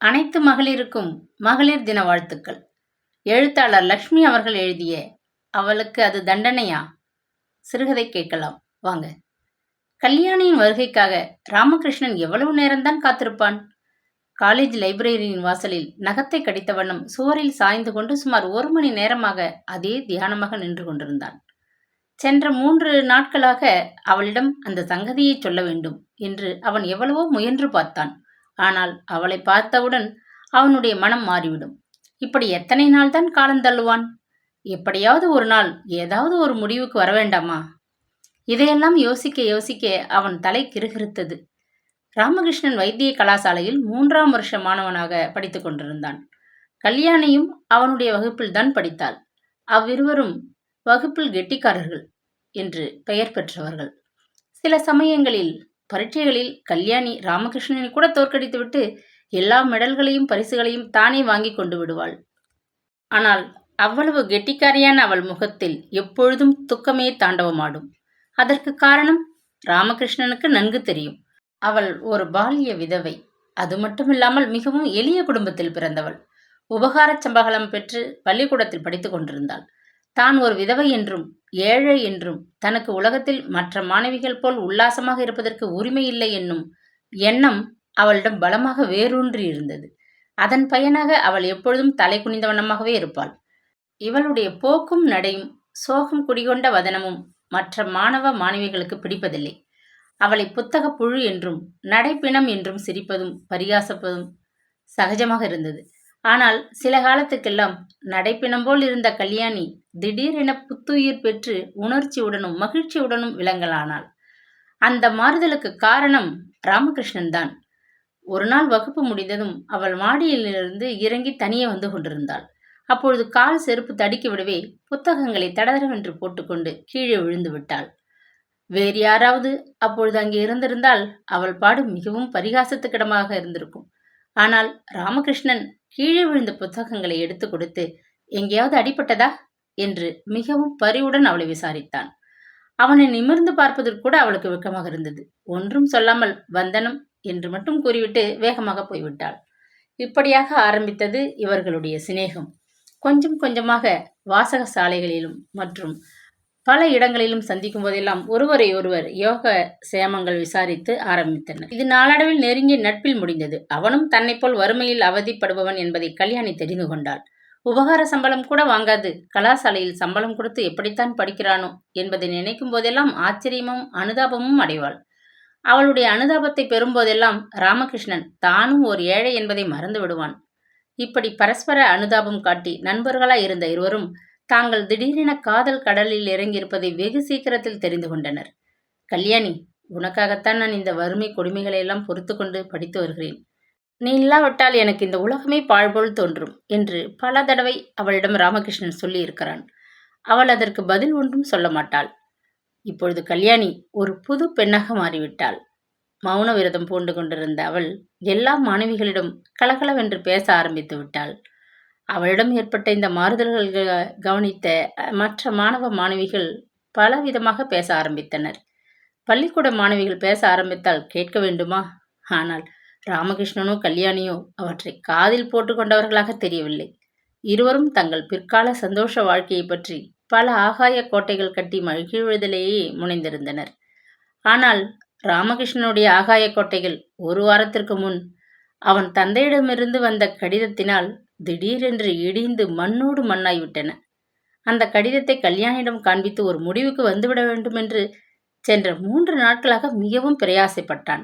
அனைத்து மகளிருக்கும் மகளிர் தின வாழ்த்துக்கள். எழுத்தாளர் லக்ஷ்மி அவர்கள் எழுதிய அவளுக்கு அது தண்டனையா? சிறுகதை கேட்கலாம். வாங்க. கல்யாணியின் வருகைக்காக ராமகிருஷ்ணன் எவ்வளவு நேரம்தான் காத்திருப்பான்? காலேஜ் லைப்ரரியின் வாசலில் நகத்தை கடித்த வண்ணம் சுவரில் சாய்ந்து கொண்டு சுமார் ஒரு மணி நேரமாக அதே தியானமாக நின்று கொண்டிருந்தான். சென்ற மூன்று நாட்களாக அவளிடம் அந்த சங்கதியை சொல்ல வேண்டும் என்று அவன் எவ்வளவோ முயன்று பார்த்தான். ஆனால் அவளை பார்த்தவுடன் அவனுடைய மனம் மாறிவிடும். இப்படி எத்தனை நாள் தான் காலம் தள்ளுவான்? எப்படியாவது ஒரு நாள் ஏதாவது ஒரு முடிவுக்கு வர வேண்டாமா? இதையெல்லாம் யோசிக்க யோசிக்க அவன் தலை கிருகிருத்தது. ராமகிருஷ்ணன் வைத்திய கலாசாலையில் மூன்றாம் வருஷ மாணவனாக படித்து கொண்டிருந்தான். கல்யாணியும் அவனுடைய வகுப்பில் தான் படித்தாள். அவ்விருவரும் வகுப்பில் கெட்டிக்காரர்கள் என்று பெயர் பெற்றவர்கள். சில சமயங்களில் பரீட்சைகளில் கல்யாணி ராமகிருஷ்ணனை கூட தோற்கடித்துவிட்டு எல்லா மெடல்களையும் பரிசுகளையும் தானே வாங்கி கொண்டு விடுவாள். ஆனால் அவ்வளவு கெட்டிக்காரியான அவள் முகத்தில் எப்பொழுதும் துக்கமே தாண்டவமாடும். அதற்கு காரணம் ராமகிருஷ்ணனுக்கு நன்கு தெரியும். அவள் ஒரு பால்ய விதவை. அது மட்டுமில்லாமல் மிகவும் எளிய குடும்பத்தில் பிறந்தவள். உபகாரச் சம்பகலம் பெற்று பள்ளிக்கூடத்தில் படித்துக் கொண்டிருந்தாள். தான் ஒரு விதவை என்றும் ஏழை என்றும் தனக்கு உலகத்தில் மற்ற மாணவிகள் போல் உல்லாசமாக இருப்பதற்கு உரிமை இல்லை என்னும் எண்ணம் அவளிடம் பலமாக வேரூன்றி இருந்தது. அதன் பயனாக அவள் எப்பொழுதும் தலை குனிந்த வண்ணமாகவே இருப்பாள். இவளுடைய போக்கும் நடையும் சோகம் குடிகொண்ட வதனமும் மற்ற மாணவ மாணவிகளுக்கு பிடிப்பதில்லை. அவளை புத்தக புழு என்றும் நடைப்பிணம் என்றும் சிரிப்பதும் பரிகாசப்பதும் சகஜமாக இருந்தது. ஆனால் சில காலத்துக்கெல்லாம் நடைப்பிணம் போல் இருந்த கல்யாணி திடீரென புத்துயிர் பெற்று உணர்ச்சியுடனும் மகிழ்ச்சியுடனும் விளங்கலானாள். அந்த மாறுதலுக்கு காரணம் ராமகிருஷ்ணன் தான். ஒரு நாள் வகுப்பு முடிந்ததும் அவள் மாடியிலிருந்து இறங்கி தனியே வந்து கொண்டிருந்தாள். அப்பொழுது கால் செருப்பு தடுக்கி விடவே புத்தகங்களை தடதடவென்று போட்டுக்கொண்டு கீழே விழுந்து விட்டாள். வேறு யாராவது அப்பொழுது அங்கே இருந்திருந்தால் அவள் பாடு மிகவும் பரிகாசத்துக்கிடமாக இருந்திருக்கும். ஆனால் ராமகிருஷ்ணன் கீழே விழுந்த புத்தகங்களை எடுத்து கொடுத்து எங்கேயாவது அடிபட்டதா? என்று மிகவும் பரிவுடன் அவளை விசாரித்தான். அவனை நிமிர்ந்து பார்ப்பதற்கு கூட அவளுக்கு வெக்கமாக இருந்தது. ஒன்றும் சொல்லாமல் வந்தனம் என்று மட்டும் கூறிவிட்டு வேகமாக போய்விட்டாள். இப்படியாக ஆரம்பித்தது இவர்களுடைய சிநேகம். கொஞ்சம் கொஞ்சமாக வாசக சாலைகளிலும் மற்றும் பல இடங்களிலும் சந்திக்கும் போதெல்லாம் ஒருவரை ஒருவர் யோக சேமங்கள் விசாரித்து ஆரம்பித்தனர். இது நாளடைவில் நெருங்கிய நட்பில் முடிந்தது. அவனும் தன்னை போல் வறுமையில் அவதிப்படுபவன் என்பதை கல்யாணி தெரிந்து கொண்டாள். உபகார சம்பளம் கூட வாங்காது. கலாசாலையில் சம்பளம் கொடுத்து எப்படித்தான் படிக்கிறானோ என்பதை நினைக்கும் போதெல்லாம் ஆச்சரியமும் அனுதாபமும் அடைவாள். அவளுடைய அனுதாபத்தை பெறும்போதெல்லாம் ராமகிருஷ்ணன் தானும் ஒரு ஏழை என்பதை மறந்து விடுவான் இப்படி பரஸ்பர அனுதாபம் காட்டி நண்பர்களாய் இருந்த இருவரும் தாங்கள் திடீரென காதல் கடலில் இறங்கியிருப்பதை வெகு சீக்கிரத்தில் தெரிந்து கொண்டனர். கல்யாணி உனக்காகத்தான் நான் இந்த வறுமை கொடுமைகளை எல்லாம் பொறுத்து கொண்டு படித்து வருகிறேன். நீ இல்லாவிட்டால் எனக்கு இந்த உலகமே பாழ்போல் தோன்றும் என்று பல தடவை அவளிடம் ராமகிருஷ்ணன் சொல்லி இருக்கிறான் அவள் அதற்கு பதில் ஒன்றும் சொல்ல மாட்டாள். இப்பொழுது கல்யாணி ஒரு புது பெண்ணாக மாறிவிட்டாள். மௌன விரதம் பூண்டு கொண்டிருந்த அவள் எல்லா மாணவிகளிடம் கலகலவென்று பேச ஆரம்பித்து விட்டாள். அவளிடம் ஏற்பட்ட இந்த மாறுதல்கள் கவனித்த மற்ற மாணவ மாணவிகள் பலவிதமாக பேச ஆரம்பித்தனர். பள்ளிக்கூட மாணவிகள் பேச ஆரம்பித்தால் கேட்க வேண்டுமா? ஆனால் ராமகிருஷ்ணனோ கல்யாணியோ அவற்றை காதில் போட்டுக்கொண்டவர்களாக தெரியவில்லை. இருவரும் தங்கள் பிற்கால சந்தோஷ வாழ்க்கையை பற்றி பல ஆகாய கோட்டைகள் கட்டி மகிழ்வதிலேயே முனைந்திருந்தனர். ஆனால் ராமகிருஷ்ணனுடைய ஆகாய கோட்டைகள் ஒரு வாரத்திற்கு முன் அவன் தந்தையிடமிருந்து வந்த கடிதத்தினால் திடீரென்று இடிந்து மண்ணோடு மண்ணாய்விட்டன. அந்த கடிதத்தை கல்யாணியிடம் காண்பித்து ஒரு முடிவுக்கு வந்துவிட வேண்டும் என்று சென்ற மூன்று நாட்களாக மிகவும் பிரயாசைப்பட்டான்.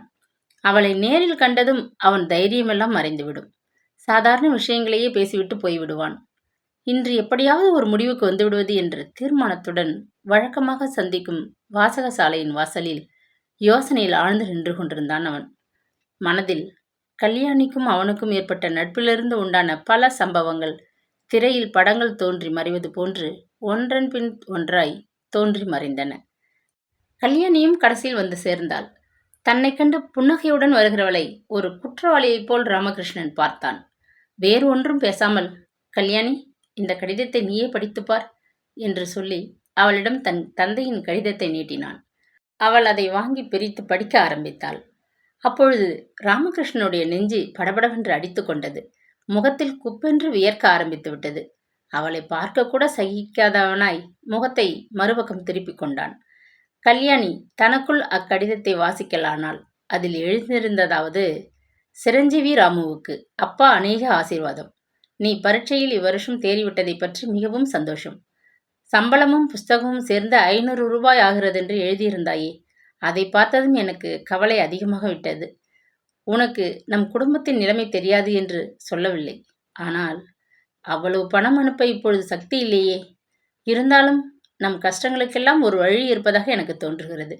அவளை நேரில் கண்டதும் அவன் தைரியமெல்லாம் மறைந்துவிடும். சாதாரண விஷயங்களையே பேசிவிட்டு போய்விடுவான். இன்று எப்படியாவது ஒரு முடிவுக்கு வந்துவிடுவது என்ற தீர்மானத்துடன் வழக்கமாக சந்திக்கும் வாசகசாலையின் வாசலில் யோசனையில் ஆழ்ந்து நின்று கொண்டிருந்தான் அவன். மனதில் கல்யாணிக்கும் அவனுக்கும் ஏற்பட்ட நட்பிலிருந்து உண்டான பல சம்பவங்கள். திரையில் படங்கள் தோன்றி மறைவது போன்று ஒன்றன் பின் ஒன்றாய் தோன்றி மறைந்தன. கல்யாணியும் கடைசியில் வந்து சேர்ந்தாள். தன்னை கண்டு புன்னகையுடன் வருகிறவளை ஒரு குற்றவாளியைப் போல் ராமகிருஷ்ணன் பார்த்தான். வேறு ஒன்றும் பேசாமல் கல்யாணி இந்த கடிதத்தை நீயே படித்துப்பார் என்று சொல்லி அவளிடம் தன் தந்தையின் கடிதத்தை நீட்டினான். அவள் அதை வாங்கி பிரித்து படிக்க ஆரம்பித்தாள். அப்பொழுது ராமகிருஷ்ணனுடைய நெஞ்சு படபடவென்று அடித்து கொண்டது. முகத்தில் குப்பென்று வியர்க்க ஆரம்பித்து விட்டது. அவளை பார்க்க கூட சகிக்காதவனாய் முகத்தை மறுபக்கம் திருப்பிக் கொண்டான். கல்யாணி தனக்குள் அக்கடிதத்தை வாசிக்கலானால் அதில் எழுந்திருந்ததாவது சிரஞ்சீவி ராமுவுக்கு அப்பா அநேக ஆசீர்வாதம். நீ பரீட்சையில் இவ்வருஷம் தேறிவிட்டதை பற்றி மிகவும் சந்தோஷம். சம்பளமும் புஸ்தகமும் சேர்ந்து ஐநூறு ரூபாய் ஆகிறதென்று எழுதியிருந்தாயே அதை பார்த்ததும் எனக்கு கவலை அதிகமாக விட்டது. உனக்கு நம் குடும்பத்தின் நிலைமை தெரியாது என்று சொல்லவில்லை. ஆனால் அவ்வளவு பணம் அனுப்ப இப்பொழுது சக்தி இல்லையே. இருந்தாலும் நம் கஷ்டங்களுக்கெல்லாம் ஒரு வழி இருப்பதாக எனக்கு தோன்றுகிறது.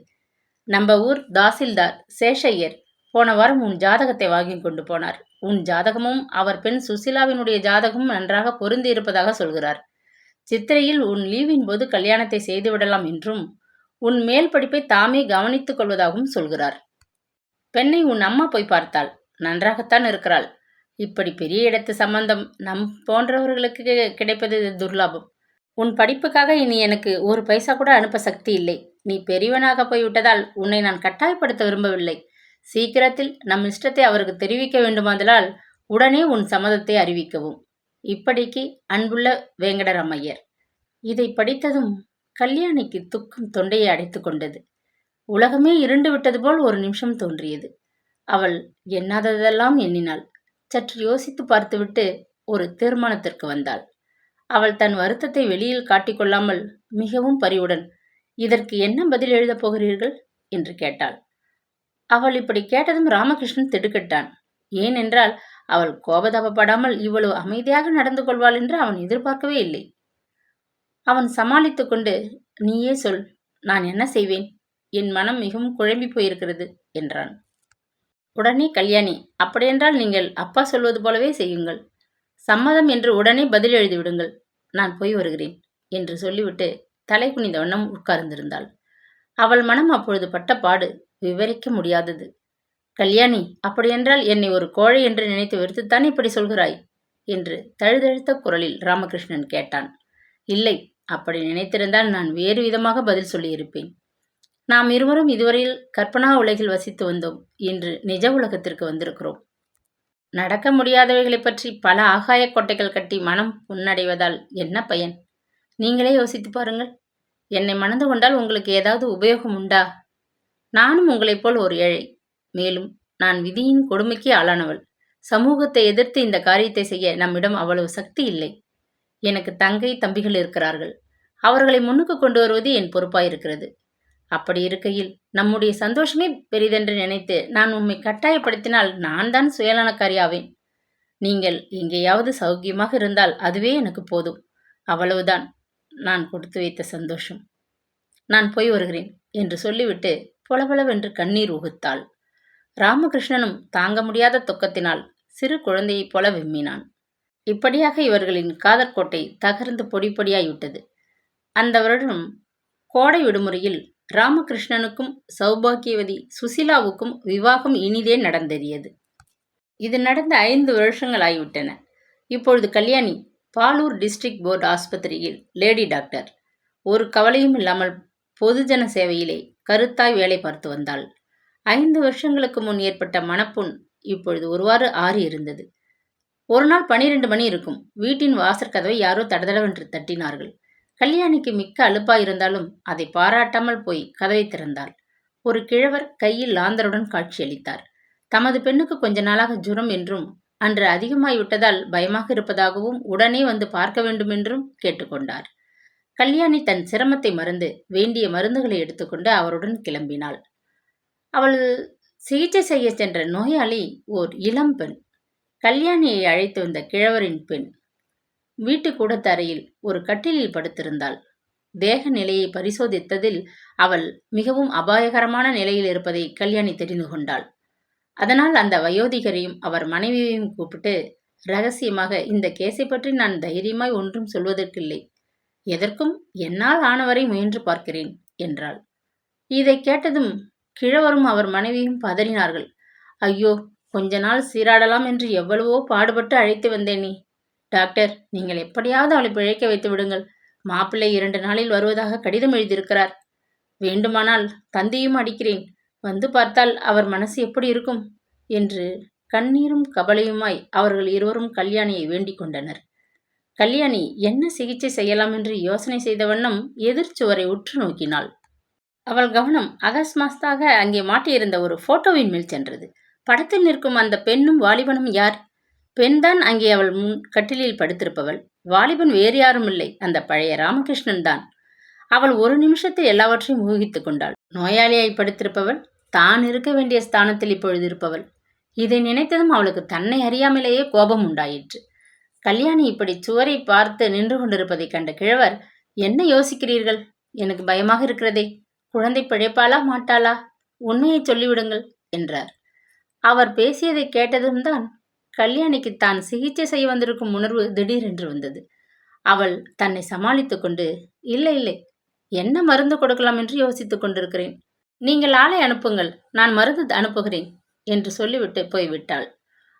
நம்ம ஊர் தாசில்தார் சேஷையர் போன வாரம் உன் ஜாதகத்தை வாங்கி கொண்டு போனார். உன் ஜாதகமும் அவர் பெண் சுசிலாவினுடைய ஜாதகமும் நன்றாக பொருந்தி இருப்பதாக சொல்கிறார். சித்திரையில் உன் லீவின் போது கல்யாணத்தை செய்துவிடலாம் என்றும் உன் மேல் படிப்பை தாமே கவனித்துக் கொள்வதாகவும் சொல்கிறார். பெண்ணை உன் அம்மா போய் பார்த்தாள். நன்றாகத்தான் இருக்கிறாள். இப்படி பெரிய இடத்து சம்பந்தம் நம் போன்றவர்களுக்கு கிடைப்பது துர்லாபம். உன் படிப்புக்காக இனி எனக்கு ஒரு பைசா கூட அனுப்ப சக்தி இல்லை. நீ பெரியவனாக போய்விட்டதால் உன்னை நான் கட்டாயப்படுத்த விரும்பவில்லை. சீக்கிரத்தில் நம் இஷ்டத்தை அவருக்கு தெரிவிக்க வேண்டுமாதலால் உடனே உன் சம்மதத்தை அறிவிக்கவும். இப்படிக்கு அன்புள்ள வேங்கடராமையர் இதை படித்ததும் கல்யாணிக்கு துக்கம் தொண்டையை அடைத்து கொண்டது. உலகமே இருண்டு விட்டது போல் ஒரு நிமிஷம் தோன்றியது. அவள் எண்ணாததெல்லாம் எண்ணினாள். சற்று யோசித்து பார்த்துவிட்டு ஒரு தீர்மானத்திற்கு வந்தாள். அவள் தன் வருத்தத்தை வெளியில் காட்டிக்கொள்ளாமல் மிகவும் பரிவுடன் இதற்கு என்ன பதில் எழுதப் போகிறீர்கள்? என்று கேட்டாள். அவள் இப்படி கேட்டதும் ராமகிருஷ்ணன் திடுக்கிட்டான். ஏனென்றால் அவள் கோபதாபப்படாமல் இவ்வளவு அமைதியாக நடந்து கொள்வாள் என்று அவன் எதிர்பார்க்கவே இல்லை. அவன் சமாளித்து கொண்டு நீயே சொல் நான் என்ன செய்வேன்? என் மனம் மிகவும் குழம்பி போயிருக்கிறது என்றான். உடனே கல்யாணி அப்படியென்றால் நீங்கள் அப்பா சொல்வது போலவே செய்யுங்கள். சம்மதம் என்று உடனே பதில் எழுதிவிடுங்கள் நான் போய் வருகிறேன் என்று சொல்லிவிட்டு தலை குனிந்த வண்ணம் உட்கார்ந்திருந்தாள். அவள் மனம் அப்பொழுது பட்ட பாடு விவரிக்க முடியாதது. கல்யாணி அப்படியென்றால் என்னை ஒரு கோழை என்று நினைத்து வெறுத்துத்தான் இப்படி சொல்கிறாய்? என்று தழுதழுத்த குரலில் ராமகிருஷ்ணன் கேட்டான். இல்லை அப்படி நினைத்திருந்தால் நான் வேறு விதமாக பதில் சொல்லியிருப்பேன். நாம் இருவரும் இதுவரையில் கற்பனா உலகில் வசித்து வந்தோம். இன்று நிஜ உலகத்திற்கு வந்திருக்கிறோம். நடக்க முடியாதவைகளை பற்றி பல ஆகாய கோட்டைகள் கட்டி மனம் புன்னடைவதால் என்ன பயன்? நீங்களே யோசித்து பாருங்கள். என்னை மணந்து கொண்டால் உங்களுக்கு ஏதாவது உபயோகம் உண்டா? நானும் உங்களைப் போல் ஒரு ஏழை. மேலும் நான் விதியின் கொடுமைக்கு ஆளானவள். சமூகத்தை எதிர்த்து இந்த காரியத்தை செய்ய நம்மிடம் அவ்வளவு சக்தி இல்லை. எனக்கு தங்கை தம்பிகள் இருக்கிறார்கள். அவர்களை முன்னுக்கு கொண்டு வருவது என் பொறுப்பாயிருக்கிறது. அப்படி இருக்கையில் நம்முடைய சந்தோஷமே பெரிதென்று நினைத்து நான் உம்மை கட்டாயப்படுத்தினால் நான் தான் சுயநலக்காரியாவேன். நீங்கள் எங்கேயாவது சௌக்கியமாக இருந்தால் அதுவே எனக்கு போதும். அவ்வளவுதான். நான் கொடுத்து வைத்த சந்தோஷம். நான் போய் வருகிறேன் என்று சொல்லிவிட்டு பொலபொலவென்று கண்ணீர் உகுத்தாள் ராமகிருஷ்ணனும் தாங்க முடியாத துக்கத்தினால் சிறு குழந்தையைப் போல விம்மினான். இப்படியாக இவர்களின் காதற்கோட்டை தகர்ந்து பொடி அந்த வருடம் கோடை விடுமுறையில் ராமகிருஷ்ணனுக்கும் சௌபாகியவதி சுசிலாவுக்கும் விவாகம் இனிதே நடந்தேறியது. இது நடந்த ஐந்து வருஷங்கள் ஆகிவிட்டன இப்பொழுது கல்யாணி பாலூர் டிஸ்ட்ரிக்ட் போர்டு ஆஸ்பத்திரியில் லேடி டாக்டர். ஒரு கவலையும் இல்லாமல் பொதுஜன சேவையிலே கருத்தாய் வேலை பார்த்து வந்தாள். ஐந்து வருஷங்களுக்கு முன் ஏற்பட்ட மனப்புண் இப்பொழுது ஒருவாறு ஆறி இருந்தது ஒரு நாள் பனிரெண்டு மணி இருக்கும். வீட்டின் வாசற்கதவை யாரோ தடதடவென்று தட்டினார்கள். கல்யாணிக்கு மிக்க அலுப்பாயிருந்தாலும் அதை பாராட்டாமல் போய் கதவை திறந்தாள். ஒரு கிழவர் கையில் லாந்தருடன் காட்சியளித்தார். தமது பெண்ணுக்கு கொஞ்ச நாளாக ஜுரம் என்றும் அன்று அதிகமாய்விட்டதால் பயமாக இருப்பதாகவும் உடனே வந்து பார்க்க வேண்டுமென்றும் கேட்டுக்கொண்டார் கல்யாணி தன் சிரமத்தை மறந்து வேண்டிய மருந்துகளை எடுத்துக்கொண்டு அவருடன் கிளம்பினாள். அவள் சிகிச்சை செய்ய சென்ற நோயாளி ஓர் இளம் பெண். கல்யாணியை அழைத்து வந்த கிழவரின் பெண் வீட்டு கூடத்தரையில் ஒரு கட்டிலில் படுத்திருந்தாள். தேக நிலையை பரிசோதித்ததில் அவள் மிகவும் அபாயகரமான நிலையில் இருப்பதை கல்யாணி தெரிந்து கொண்டாள். அதனால் அந்த வயோதிகரையும் அவர் மனைவியையும் கூப்பிட்டு ரகசியமாக இந்த கேஸை பற்றி நான் தைரியமாய் ஒன்றும் சொல்வதற்கில்லை. எதற்கும் என்னால் ஆனவரை முயன்று பார்க்கிறேன் என்றாள். இதை கேட்டதும் கிழவரும் அவர் மனைவியும் பதறினார்கள். ஐயோ கொஞ்ச நாள் சீராடலாம் என்று எவ்வளவோ பாடுபட்டு அழைத்து வந்தேனே டாக்டர் நீங்கள் எப்படியாவது அவளை பிழைக்க வைத்து விடுங்கள். மாப்பிள்ளை இரண்டு நாளில் வருவதாக கடிதம் எழுதியிருக்கிறார். வேண்டுமானால் தந்தையும் அடிக்கிறேன். வந்து பார்த்தால் அவர் மனசு எப்படி இருக்கும்? என்று கண்ணீரும் கவலையுமாய் அவர்கள் இருவரும் கல்யாணியை வேண்டிக் கொண்டனர். கல்யாணி என்ன சிகிச்சை செய்யலாம் என்று யோசனை செய்த வண்ணம் எதிர்ச்சுவரை உற்று நோக்கினாள். அவள் கவனம் அகஸ்மாஸ்தாக அங்கே மாட்டியிருந்த ஒரு போட்டோவின் மேல் சென்றது. படத்தில் நிற்கும் அந்த பெண்ணும் வாலிபனும் யார்? பெண்தான் அங்கே அவள் முன் கட்டிலில் படுத்திருப்பவள். வாலிபன் வேறு யாரும் இல்லை. அந்த பழைய ராமகிருஷ்ணன் தான். அவள் ஒரு நிமிஷத்தில் எல்லாவற்றையும் ஊகித்துக் கொண்டாள். நோயாளியாய் படுத்திருப்பவள் தான் இருக்க வேண்டிய ஸ்தானத்தில் இப்பொழுது இருப்பவள். இதை நினைத்ததும் அவளுக்கு தன்னை அறியாமலேயே கோபம் உண்டாயிற்று. கல்யாணி இப்படி சுவரை பார்த்து நின்று கொண்டிருப்பதைக் கண்ட கிழவர் என்ன யோசிக்கிறீர்கள்? எனக்கு பயமாக இருக்கிறதே. குழந்தை பிழைப்பாளா மாட்டாளா? உண்மையை சொல்லிவிடுங்கள் என்றார். அவர் பேசியதை கேட்டதும் தான் கல்யாணிக்கு தான் சிகிச்சை செய்ய வந்திருக்கும் உணர்வு திடீரென்று வந்தது. அவள் தன்னை சமாளித்து கொண்டு இல்லை இல்லை என்ன மருந்து கொடுக்கலாம் என்று யோசித்துக் கொண்டிருக்கிறேன். நீங்கள் ஆளை அனுப்புங்கள் நான் மருந்து அனுப்புகிறேன் என்று சொல்லிவிட்டு போய்விட்டாள்.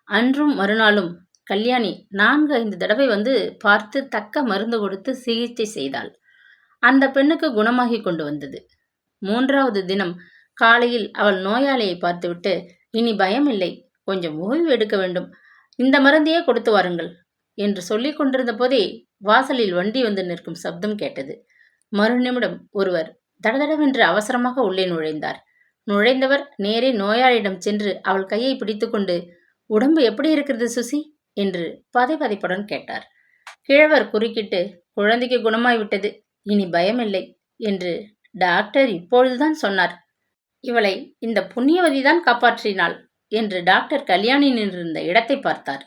அன்றும் மறுநாளும் கல்யாணி நான்கு ஐந்து தடவை வந்து பார்த்து தக்க மருந்து கொடுத்து சிகிச்சை செய்தாள். அந்த பெண்ணுக்கு குணமாகி கொண்டு வந்தது. மூன்றாவது தினம் காலையில் அவள் நோயாளியை பார்த்துவிட்டு இனி பயமில்லை. கொஞ்சம் ஓய்வு எடுக்க வேண்டும். இந்த மருந்தையே கொடுத்து வாருங்கள். என்று சொல்லிக் கொண்டிருந்த போதே வாசலில் வண்டி வந்து நிற்கும் சப்தம் கேட்டது. மறுநிமிடம் ஒருவர் தடதடவென்று அவசரமாக உள்ளே நுழைந்தார். நுழைந்தவர் நேரே நோயாளியிடம் சென்று அவள் கையை பிடித்துக்கொண்டு உடம்பு எப்படி இருக்கிறது சுசி? என்று பதை பதைப்புடன் கேட்டார். கிழவர் குறுக்கிட்டு குழந்தைக்கு குணமாய்விட்டது இனி பயமில்லை என்று டாக்டர் இப்பொழுதுதான் சொன்னார். இவளை இந்த புண்ணியவதிதான் காப்பாற்றினாள் என்று டாக்டர் கல்யாணி நின்றிருந்த இடத்தை பார்த்தார்.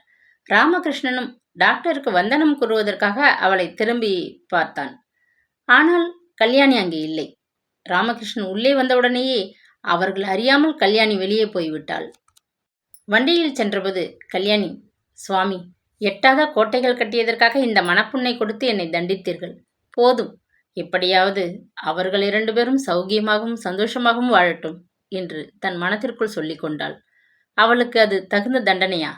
ராமகிருஷ்ணனும் டாக்டருக்கு வந்தனம் கூறுவதற்காக அவளை திரும்பி பார்த்தான். ஆனால் கல்யாணி அங்கே இல்லை. ராமகிருஷ்ணன் உள்ளே வந்தவுடனேயே அவர்கள் அறியாமல் கல்யாணி வெளியே போய்விட்டாள். வண்டியில் சென்றபோது கல்யாணி சுவாமி எட்டாத கோட்டைகள் கட்டியதற்காக இந்த மனப்புண்ணை கொடுத்து என்னை தண்டித்தீர்கள். போதும். எப்படியாவது அவர்கள் இரண்டு பேரும் சௌகியமாகவும் சந்தோஷமாகவும் வாழட்டும் என்று தன் மனத்திற்குள் சொல்லி கொண்டாள். அவளுக்கு அது தகுந்த தண்டனையா?